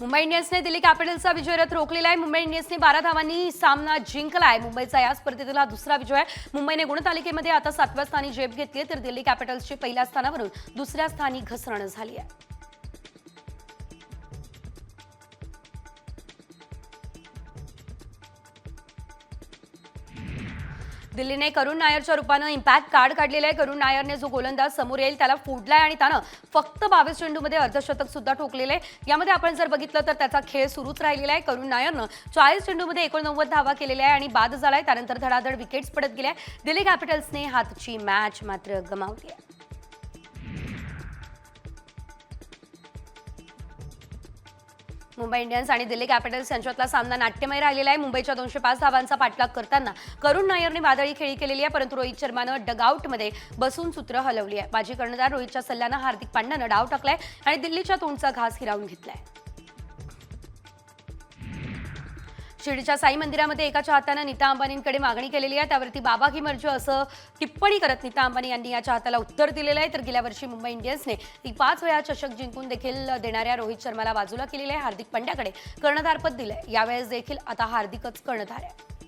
मुंबई इंडियन्सने दिल्ली कॅपिटल्सचा विजयरथ रोखलेला आहे. मुंबई इंडियन्सने बारा धावांनी सामना जिंकला आहे मुंबईचा या स्पर्धेतला दुसरा विजय आहे. मुंबईने गुणतालिकेमध्ये आता सातव्या स्थानी झेप घेतली तर दिल्ली कॅपिटल्सची पहिल्या स्थानावरून दुसऱ्या स्थानी घसरण झाली आहे. दिल्लीने करुण नायरच्या रूपानं इम्पॅक्ट कार्ड काढलेलं आहे. करुण नायरने जो गोलंदाज समोर येईल त्याला फोडलाय आणि त्यानं फक्त बावीस चेंडूमध्ये अर्धशतक सुद्धा ठोकलेलं आहे. यामध्ये आपण जर बघितलं तर त्याचा खेळ सुरूच राहिलेला आहे. करुण नायरनं चाळीस चेंडूमध्ये एकोणनव्वद धावा केलेल्या आहे आणि बाद झालाय. त्यानंतर धडाधड विकेट्स पडत गेल्या. दिल्ली कॅपिटल्सने हातची मॅच मात्र गमावली आहे. मुंबई इंडियन्स आणि दिल्ली कॅपिटल्स यांच्यातला सामना नाट्यमय राहिलेला आहे. मुंबईच्या दोनशे पाच धावांचा पाठलाग करताना करुण नायरने वादळी खेळी केलेली आहे परंतु रोहित शर्मानं डगआउटमध्ये बसून सूत्र हलवली आहे. माजी कर्णधार रोहितच्या सल्ल्यानं हार्दिक पांड्यानं डाव टाकलाय आणि दिल्लीच्या तोंडचा घास हिरावून घेतलाय. शिर्डीच्या साई मंदिरामध्ये एका चाहत्यानं नीता अंबानींकडे मागणी केलेली आहे. त्यावरती बाबा की मर्जी असं टिप्पणी करत नीता अंबानी यांनी या चाहत्याला उत्तर दिलेलं आहे. तर गेल्या वर्षी मुंबई इंडियन्सने ती पाच वेळा चषक जिंकून देखील देणाऱ्या रोहित शर्माला बाजूला केलेली आहे. हार्दिक पंड्याकडे कर्णधारपद दिलंय. यावेळेस देखील आता हार्दिकच कर्णधार आहे.